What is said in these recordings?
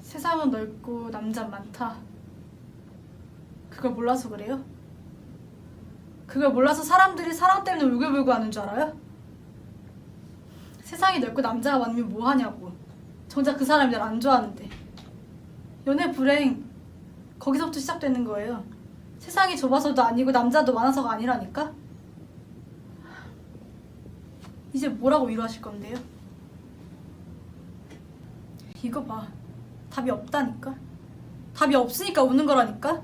세상은 넓고 남자 많다. 그걸 몰라서 그래요? 그걸 몰라서 사람들이 사랑 때문에 울고불고 하는 줄 알아요? 세상이 넓고 남자가 많으면 뭐 하냐고. 정작 그 사람이 날 안 좋아하는데. 연애 불행 거기서부터 시작되는 거예요. 세상이 좁아서도 아니고 남자도 많아서가 아니라니까. 이제 뭐라고 위로하실 건데요? 이거 봐. 답이 없다니까. 답이 없으니까 우는 거라니까.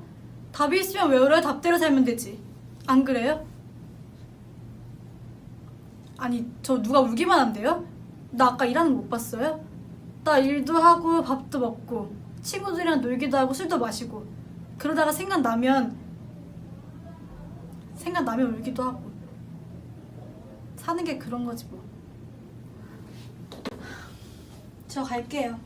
답이 있으면 왜 울어요? 답대로 살면 되지. 안 그래요? 아니, 저 누가 울기만 한대요? 나 아까 일하는 거 못 봤어요? 나 일도 하고 밥도 먹고 친구들이랑 놀기도 하고 술도 마시고 그러다가 생각나면 생각나면 울기도 하고 사는 게 그런 거지 뭐. 저 갈게요.